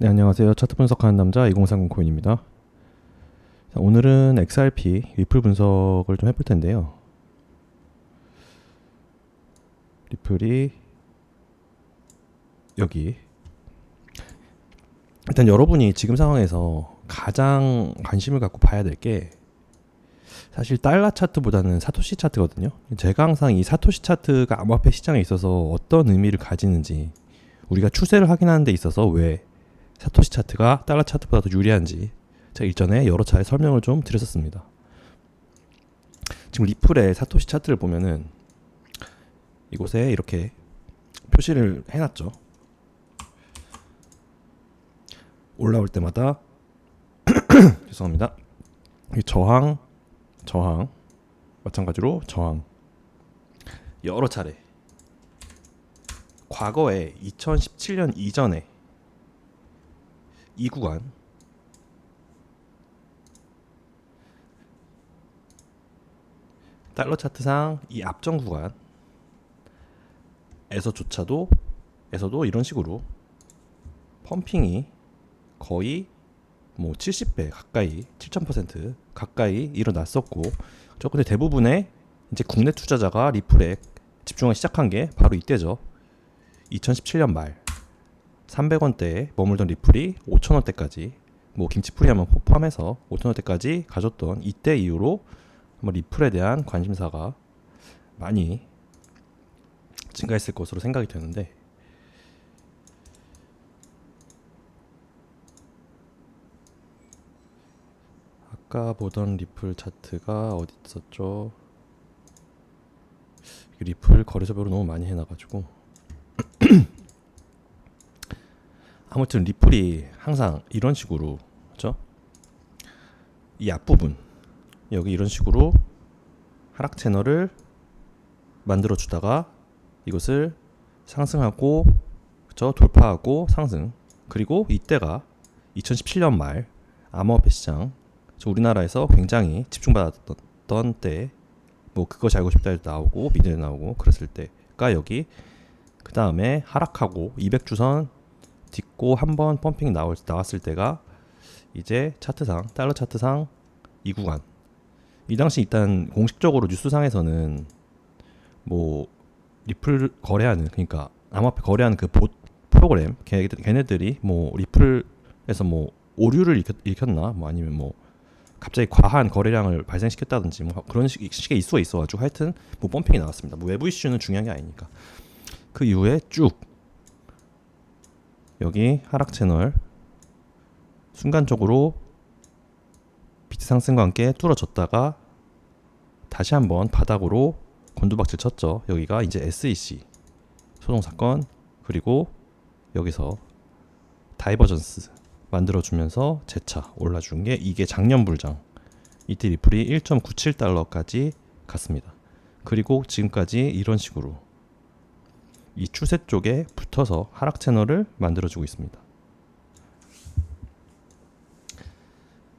네, 안녕하세요. 차트 분석하는 남자 2030 코인입니다. 자, 오늘은 XRP 리플 분석을 좀 해볼 텐데요. 리플이 여기 일단 여러분이 지금 상황에서 가장 관심을 갖고 봐야 될 게 사실 달러 차트보다는 사토시 차트거든요. 제가 항상 이 사토시 차트가 암호화폐 시장에 있어서 어떤 의미를 가지는지 우리가 추세를 확인하는 데 있어서 왜 사토시 차트가 달러 차트보다 더 유리한지 제가 일전에 여러 차례 설명을 좀 드렸었습니다. 지금 리플의 사토시 차트를 보면은 이곳에 이렇게 표시를 해놨죠. 올라올 때마다 죄송합니다. 이 저항, 저항, 마찬가지로 저항 여러 차례 과거에 2017년 이전에 이 구간 달러 차트상 이 앞전 구간에서조차도 에서도 이런 식으로 펌핑이 거의 뭐 70배 가까이 7000% 가까이 일어났었고 저 근데 대부분의 이제 국내 투자자가 리플에 집중하기 시작한 게 바로 이때죠. 2017년 말 300원대에 머물던 리플이 5천원대까지 뭐 김치풀이 한번 포함해서 5천원대까지 가졌던 이때 이후로 뭐 리플에 대한 관심사가 많이 증가했을 것으로 생각이 되는데 아까 보던 리플 차트가 어디 있었죠? 리플 거래소별로 너무 많이 해놔가지고 아무튼 리플이 항상 이런 식으로 그렇죠? 이 앞부분 여기 이런 식으로 하락 채널을 만들어 주다가 이것을 상승하고 그렇죠? 돌파하고 상승 그리고 이때가 2017년 말 암호화폐 시장 우리나라에서 굉장히 집중받았던 때 뭐 그것이 알고 싶다 해도 나오고 미디어 나오고 그랬을 때가 여기 그 다음에 하락하고 200주선 딛고 한 번 펌핑 나올, 나왔을 때가 이제 차트상 달러 차트상 이 구간. 이 당시 일단 공식적으로 뉴스상에서는 뭐 리플 거래하는 그러니까 암호화폐 거래하는 그 보, 프로그램 걔, 걔네들이 뭐 리플에서 뭐 오류를 일으켰, 일으켰나? 뭐 아니면 뭐 갑자기 과한 거래량을 발생시켰다든지 뭐 그런 식, 식의 이슈가 있어가지고 하여튼 뭐 펌핑이 나왔습니다. 뭐 외부 이슈는 중요한 게 아니니까. 그 이후에 쭉 여기 하락 채널 순간적으로 비트 상승과 함께 뚫어졌다가 다시 한번 바닥으로 곤두박질 쳤죠. 여기가 이제 SEC 소송 사건 그리고 여기서 다이버전스 만들어주면서 재차 올라준 게 이게 작년 불장 이때 리플이 1.97달러까지 갔습니다. 그리고 지금까지 이런 식으로 이 추세 쪽에 붙어서 하락 채널을 만들어주고 있습니다.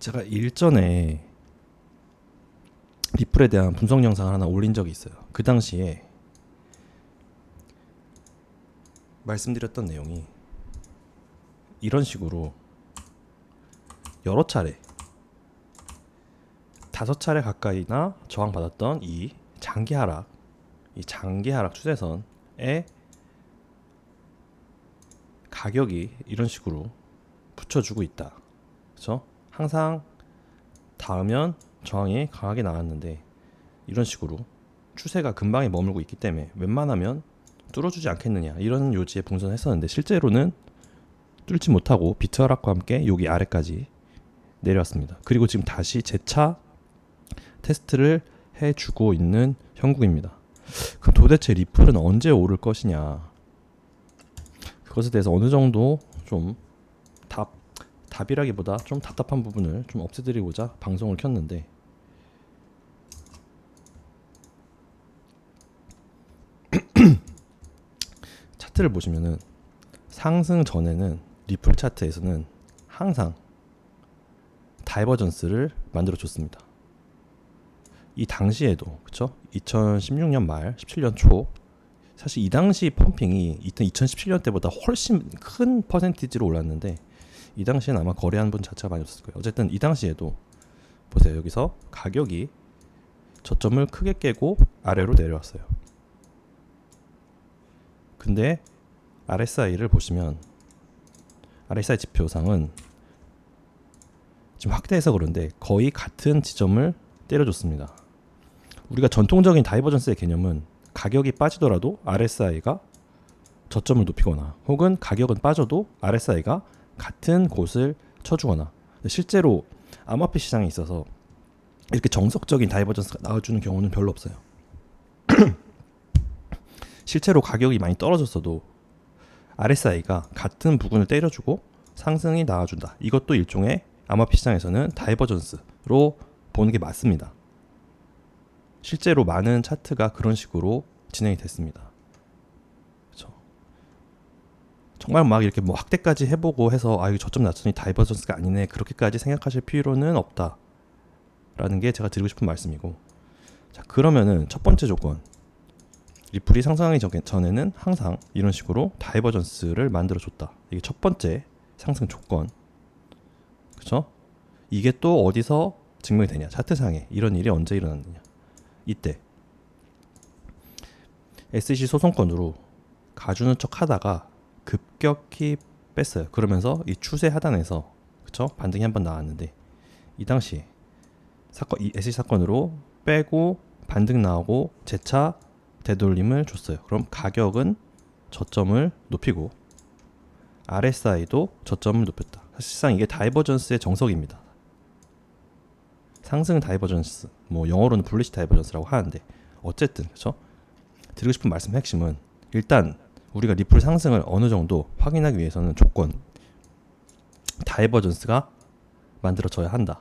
제가 일전에 리플에 대한 분석 영상을 하나 올린 적이 있어요. 그 당시에 말씀드렸던 내용이 이런 식으로 여러 차례 다섯 차례 가까이나 저항받았던 이 장기 하락, 이 장기 하락 추세선에 가격이 이런 식으로 붙여주고 있다. 그렇죠? 항상 닿으면 저항이 강하게 나왔는데 이런 식으로 추세가 금방에 머물고 있기 때문에 웬만하면 뚫어주지 않겠느냐 이런 요지에 분선했었는데 실제로는 뚫지 못하고 비트 하락과 함께 여기 아래까지 내려왔습니다. 그리고 지금 다시 재차 테스트를 해주고 있는 형국입니다. 그럼 도대체 리플은 언제 오를 것이냐? 그것에 대해서 어느 정도 좀 답, 답이라기보다 좀 답답한 부분을 좀 없애드리고자 방송을 켰는데 차트를 보시면은 상승 전에는 리플 차트에서는 항상 다이버전스를 만들어 줬습니다. 이 당시에도 그쵸? 2016년 말 17년 초 사실 이 당시 펌핑이 2017년 때보다 훨씬 큰 퍼센티지로 올랐는데 이 당시엔 아마 거래한 분 자체가 많이 없었을 거예요. 어쨌든 이 당시에도 보세요. 여기서 가격이 저점을 크게 깨고 아래로 내려왔어요. 근데 RSI를 보시면 RSI 지표상은 지금 확대해서 그런데 거의 같은 지점을 때려줬습니다. 우리가 전통적인 다이버전스의 개념은 가격이 빠지더라도 RSI가 저점을 높이거나 혹은 가격은 빠져도 RSI가 같은 곳을 쳐주거나 실제로 암호화폐 시장에 있어서 이렇게 정석적인 다이버전스가 나와주는 경우는 별로 없어요. 실제로 가격이 많이 떨어졌어도 RSI가 같은 부분을 때려주고 상승이 나와준다. 이것도 일종의 암호화폐 시장에서는 다이버전스로 보는 게 맞습니다. 실제로 많은 차트가 그런 식으로 진행이 됐습니다. 정말 막 이렇게 뭐 확대까지 해보고 해서 아 이거 저점 낮추니 다이버전스가 아니네 그렇게까지 생각하실 필요는 없다라는 게 제가 드리고 싶은 말씀이고. 자 그러면은 첫 번째 조건. 리플이 상승하기 전에는 항상 이런 식으로 다이버전스를 만들어 줬다. 이게 첫 번째 상승 조건. 그렇죠 이게 또 어디서 증명이 되냐? 차트상에. 이런 일이 언제 일어났느냐 이때 SEC 소송권으로 가주는 척 하다가 급격히 뺐어요. 그러면서 이 추세 하단에서 그쵸 반등이 한 번 나왔는데 이 당시 사건 이 SEC 사건으로 빼고 반등 나오고 재차 되돌림을 줬어요. 그럼 가격은 저점을 높이고 RSI도 저점을 높였다. 사실상 이게 다이버전스의 정석입니다. 상승 다이버전스, 뭐 영어로는 블리시 다이버전스라고 하는데 어쨌든 그렇죠. 드리고 싶은 말씀 핵심은 일단 우리가 리플 상승을 어느 정도 확인하기 위해서는 조건 다이버전스가 만들어져야 한다.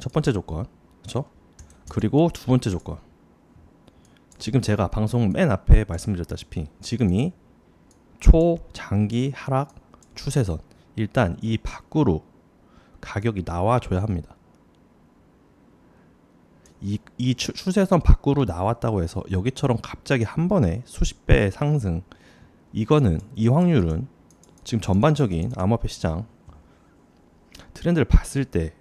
첫 번째 조건, 그렇죠? 그리고 두 번째 조건. 지금 제가 방송 맨 앞에 말씀드렸다시피 지금이 초장기 하락 추세선 일단 이 밖으로 가격이 나와줘야 합니다. 이, 이 추 세선 밖으로 나왔다고 해서 여기처럼 갑자기 한 번에 수십 배의 상승. 이거는 이 확률은 지금 전반적인 암호화폐 시장 트렌드를 봤을 때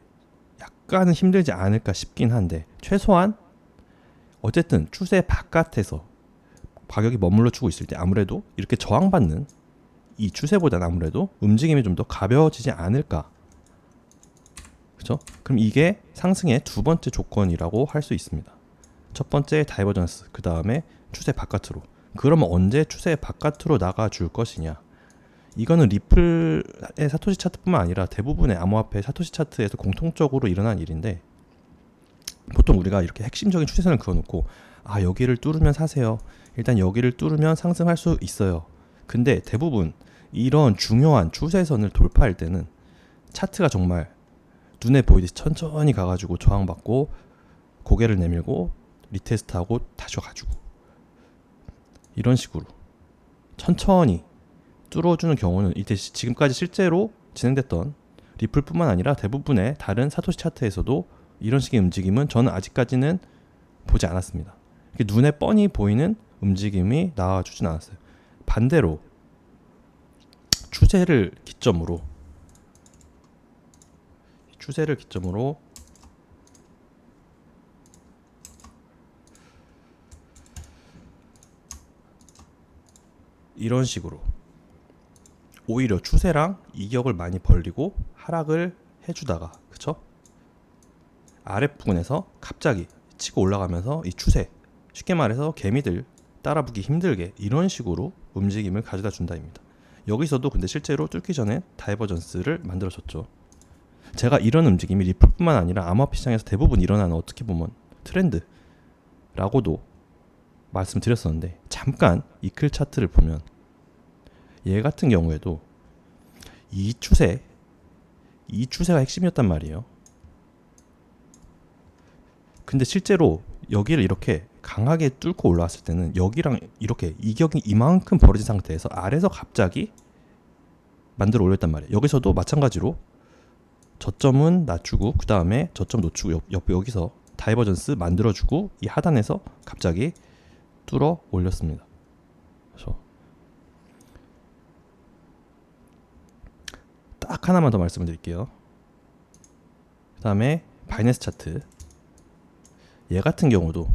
약간은 힘들지 않을까 싶긴 한데 최소한 어쨌든 추세 바깥에서 가격이 머물러 주고 있을 때 아무래도 이렇게 저항받는 이 추세보다는 아무래도 움직임이 좀 더 가벼워지지 않을까 그죠? 그럼 이게 상승의 두 번째 조건이라고 할 수 있습니다. 첫 번째 다이버전스, 그 다음에 추세 바깥으로. 그러면 언제 추세 바깥으로 나가 줄 것이냐? 이거는 리플의 사토시 차트뿐만 아니라 대부분의 암호화폐 사토시 차트에서 공통적으로 일어난 일인데 보통 우리가 이렇게 핵심적인 추세선을 그어놓고 아 여기를 뚫으면 사세요. 일단 여기를 뚫으면 상승할 수 있어요. 근데 대부분 이런 중요한 추세선을 돌파할 때는 차트가 정말 눈에 보이듯이 천천히 가가지고 저항받고 고개를 내밀고 리테스트하고 다시 가지고 이런 식으로 천천히 뚫어주는 경우는 이때 지금까지 실제로 진행됐던 리플뿐만 아니라 대부분의 다른 사토시 차트에서도 이런 식의 움직임은 저는 아직까지는 보지 않았습니다. 눈에 뻔히 보이는 움직임이 나와주진 않았어요. 반대로 추세를 기점으로 추세를 기점으로 이런 식으로 오히려 추세랑 이격을 많이 벌리고 하락을 해주다가 그쵸? 아랫부분에서 갑자기 치고 올라가면서 이 추세 쉽게 말해서 개미들 따라붙기 힘들게 이런 식으로 움직임을 가져다 준다입니다. 여기서도 근데 실제로 뚫기 전에 다이버전스를 만들어줬죠. 제가 이런 움직임이 리플뿐만 아니라 암호화폐 시장에서 대부분 일어나는 어떻게 보면 트렌드라고도 말씀드렸었는데 잠깐 이클 차트를 보면 얘 같은 경우에도 이 추세 이 추세가 핵심이었단 말이에요. 근데 실제로 여기를 이렇게 강하게 뚫고 올라왔을 때는 여기랑 이렇게 이격이 이만큼 벌어진 상태에서 아래서 갑자기 만들어 올렸단 말이에요. 여기서도 마찬가지로 저점은 낮추고 그 다음에 저점 놓치고 옆, 옆 여기서 다이버전스 만들어주고 이 하단에서 갑자기 뚫어 올렸습니다. 그래서 딱 하나만 더 말씀을 드릴게요. 그 다음에 바이낸스 차트. 얘 같은 경우도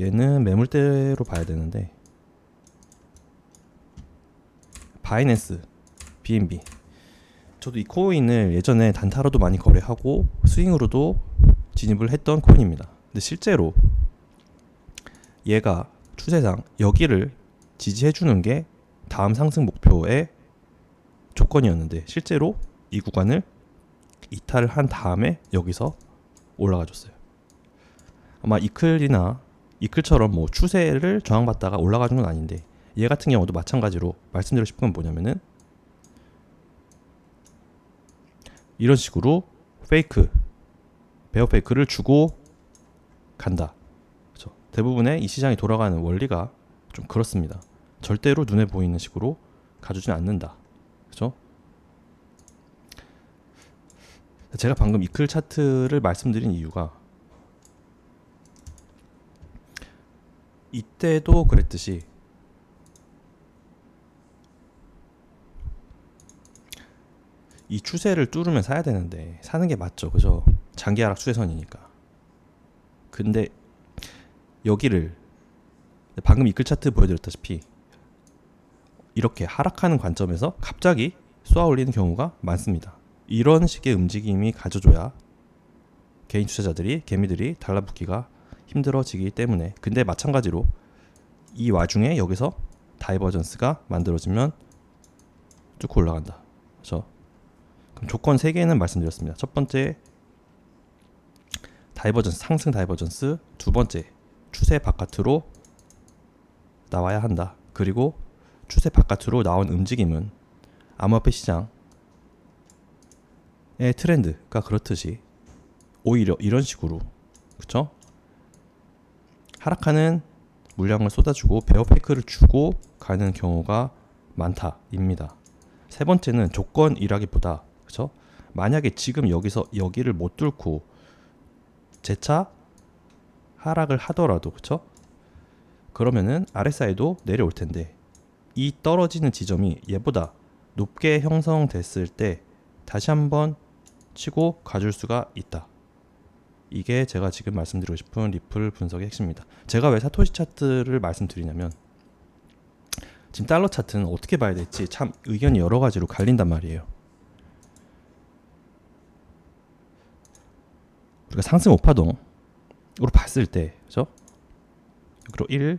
얘는 매물대로 봐야 되는데 바이낸스 BNB 저도 이 코인을 예전에 단타로도 많이 거래하고 스윙으로도 진입을 했던 코인입니다. 근데 실제로 얘가 추세상 여기를 지지해 주는 게 다음 상승 목표의 조건이었는데 실제로 이 구간을 이탈을 한 다음에 여기서 올라가 줬어요. 아마 이클이나 이클처럼 뭐 추세를 저항받다가 올라가 준 건 아닌데 얘 같은 경우도 마찬가지로 말씀드리고 싶은 건 뭐냐면은 이런 식으로 페이크 베어 페이크를 주고 간다. 그렇죠. 대부분의 이 시장이 돌아가는 원리가 좀 그렇습니다. 절대로 눈에 보이는 식으로 가주진 않는다. 그렇죠? 제가 방금 이클 차트를 말씀드린 이유가 이때도 그랬듯이 이 추세를 뚫으면 사야 되는데 사는 게 맞죠, 그죠? 장기 하락 추세선이니까. 근데 여기를 방금 이클 차트 보여드렸다시피 이렇게 하락하는 관점에서 갑자기 쏘아 올리는 경우가 많습니다. 이런 식의 움직임이 가져줘야 개인 투자자들이 개미들이 달라붙기가 힘들어지기 때문에 근데 마찬가지로 이 와중에 여기서 다이버전스가 만들어지면 쭉 올라간다. 그렇죠? 조건 세 개는 말씀드렸습니다. 첫 번째 다이버전스 상승 다이버전스, 두 번째 추세 바깥으로 나와야 한다. 그리고 추세 바깥으로 나온 움직임은 암호화폐 시장의 트렌드가 그렇듯이 오히려 이런 식으로 그쵸? 하락하는 물량을 쏟아주고 베어 페이크를 주고 가는 경우가 많다입니다. 세 번째는 조건이라기보다 그쵸? 만약에 지금 여기서 여기를 못 뚫고 재차 하락을 하더라도 그쵸? 그러면은 RSI도 내려올 텐데 이 떨어지는 지점이 얘보다 높게 형성됐을 때 다시 한번 치고 가줄 수가 있다. 이게 제가 지금 말씀드리고 싶은 리플 분석의 핵심입니다. 제가 왜 사토시 차트를 말씀드리냐면 지금 달러 차트는 어떻게 봐야 될지 참 의견이 여러 가지로 갈린단 말이에요. 우리가 상승 오파동으로 봤을 때, 그죠? 그리고 1,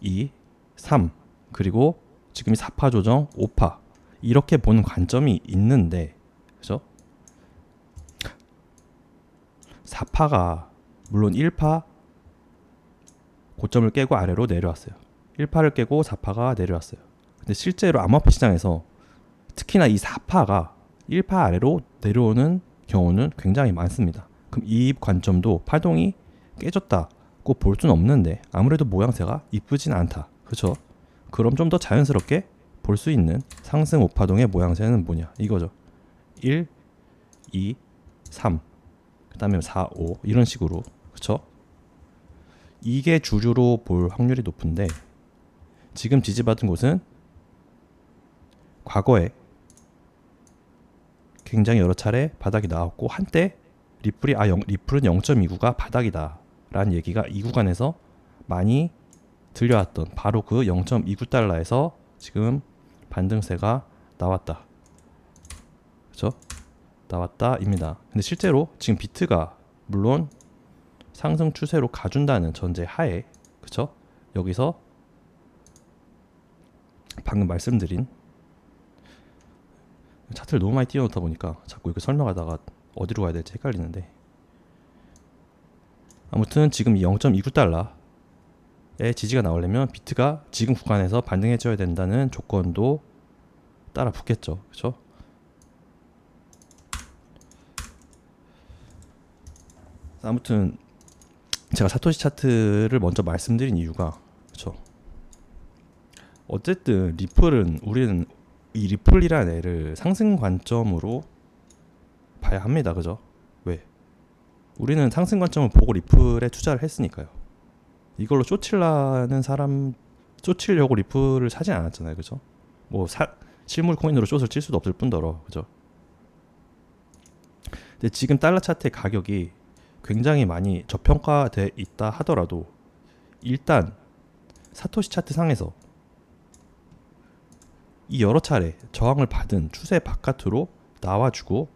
2, 3, 그리고 지금이 4파 조정, 5파 이렇게 보는 관점이 있는데, 그죠? 4파가 물론 1파 고점을 깨고 아래로 내려왔어요. 1파를 깨고 4파가 내려왔어요. 근데 실제로 암호화폐 시장에서 특히나 이 4파가 1파 아래로 내려오는 경우는 굉장히 많습니다. 그럼 이 관점도 파동이 깨졌다고 볼 수는 없는데 아무래도 모양새가 이쁘진 않다. 그렇죠? 그럼 좀 더 자연스럽게 볼 수 있는 상승 오파동의 모양새는 뭐냐? 이거죠. 1, 2, 3. 그다음에 4, 5 이런 식으로. 그렇죠? 이게 주류로 볼 확률이 높은데 지금 지지받은 곳은 과거에 굉장히 여러 차례 바닥이 나왔고 한때 리플이 아 영, 리플은 0.29가 바닥이다 라는 얘기가 이 구간에서 많이 들려왔던 바로 그 0.29달러에서 지금 반등세가 나왔다. 그렇죠? 나왔다입니다. 근데 실제로 지금 비트가 물론 상승 추세로 가준다는 전제 하에 그렇죠? 여기서 방금 말씀드린 차트를 너무 많이 띄워놓다 보니까 자꾸 이렇게 설명하다가 어디로 가야 될지 헷갈리는데. 아무튼 지금 0.29달러의 지지가 나오려면 비트가 지금 구간에서 반등해줘야 된다는 조건도 따라 붙겠죠. 그렇죠? 아무튼 제가 사토시 차트를 먼저 말씀드린 이유가 그렇죠 어쨌든 리플은 우리는 이 리플이라는 애를 상승 관점으로 봐야 합니다. 그죠? 왜? 우리는 상승 관점을 보고 리플에 투자를 했으니까요. 이걸로 쇼칠라는 사람이 쫓으려고 리플을 사지 않았잖아요, 그죠? 뭐 사, 실물 코인으로 숏을 칠 수도 없을 뿐더러, 그죠? 근데 지금 달러 차트의 가격이 굉장히 많이 저평가돼 있다 하더라도 일단 사토시 차트 상에서 이 여러 차례 저항을 받은 추세 바깥으로 나와주고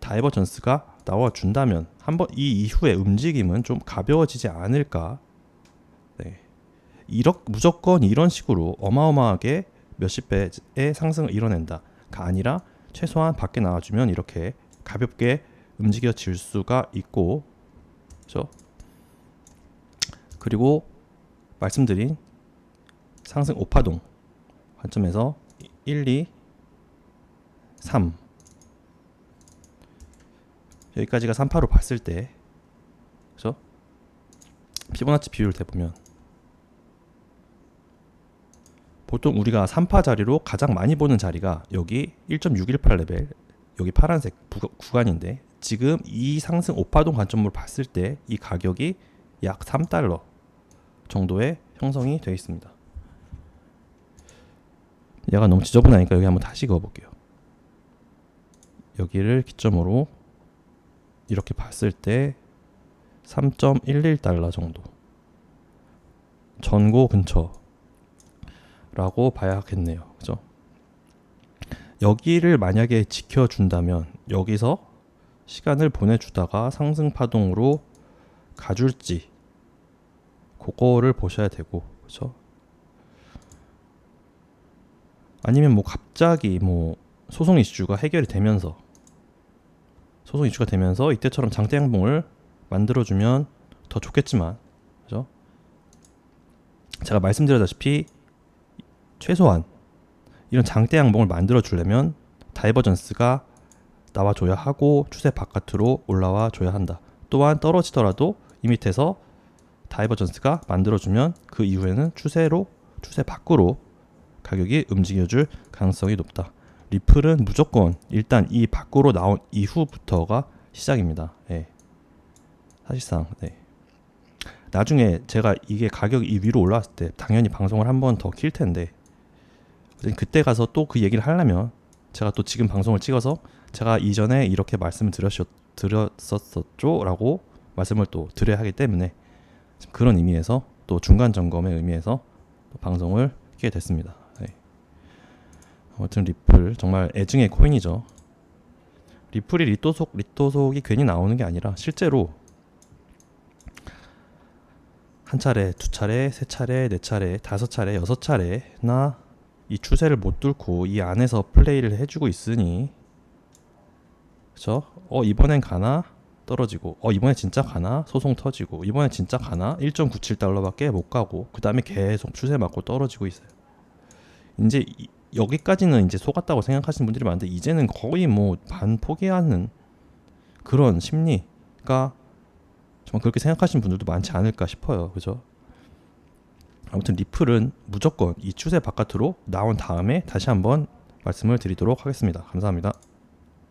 다이버 전스가 나와준다면 한번 이 이후의 움직임은 좀 가벼워지지 않을까. 네. 이렇 무조건 이런 식으로 어마어마하게 몇십 배의 상승을 이뤄낸다가 아니라 최소한 밖에 나와주면 이렇게 가볍게 움직여질 수가 있고, 그죠? 그리고 말씀드린 상승 오파동 관점에서 1, 2, 3 여기까지가 3파로 봤을 때 그죠? 피보나치 비율을 대보면 보통 우리가 3파 자리로 가장 많이 보는 자리가 여기 1.618 레벨 여기 파란색 부, 구간인데 지금 이 상승 오파동 관점으로 봤을 때 이 가격이 약 3달러 정도의 형성이 되어 있습니다. 얘가 너무 지저분하니까 여기 한번 다시 그어볼게요. 여기를 기점으로 이렇게 봤을 때 3.11달러 정도 전고 근처라고 봐야겠네요. 그죠? 여기를 만약에 지켜준다면 여기서 시간을 보내주다가 상승 파동으로 가줄지 그거를 보셔야 되고 그죠? 아니면 뭐 갑자기 뭐 소송 이슈가 해결이 되면서 소송 이슈가 되면서 이때처럼 장대 양봉을 만들어주면 더 좋겠지만 그죠? 제가 말씀드렸다시피 최소한 이런 장대 양봉을 만들어 주려면 다이버전스가 나와줘야 하고 추세 바깥으로 올라와 줘야 한다. 또한 떨어지더라도 이 밑에서 다이버전스가 만들어주면 그 이후에는 추세로 추세 밖으로 가격이 움직여줄 가능성이 높다. 리플은 무조건 일단 이 밖으로 나온 이후부터가 시작입니다. 예. 사실상 네. 나중에 제가 이게 가격이 이 위로 올라왔을 때 당연히 방송을 한 번 더 킬 텐데 그때 가서 또 그 얘기를 하려면 제가 또 지금 방송을 찍어서 제가 이전에 이렇게 말씀을 드렸, 드렸었었죠 라고 말씀을 또 드려야 하기 때문에 그런 의미에서 또 중간 점검의 의미에서 또 방송을 키게 됐습니다. 네. 아무튼 리플 정말 애증의 코인이죠. 리플이 리토속 리토속이 괜히 나오는 게 아니라 실제로 한 차례, 두 차례, 세 차례, 네 차례, 다섯 차례, 여섯 차례나 이 추세를 못 뚫고 이 안에서 플레이를 해주고 있으니 그쵸? 어 이번엔 가나 떨어지고 어 이번에 진짜 가나 소송 터지고 이번에 진짜 가나 1.97달러밖에 못 가고 그 다음에 계속 추세 맞고 떨어지고 있어요. 이제 이, 여기까지는 이제 속았다고 생각하시는 분들이 많은데 이제는 거의 뭐 반 포기하는 그런 심리가 정말 그렇게 생각하시는 분들도 많지 않을까 싶어요. 그죠? 아무튼 리플은 무조건 이 추세 바깥으로 나온 다음에 다시 한번 말씀을 드리도록 하겠습니다. 감사합니다.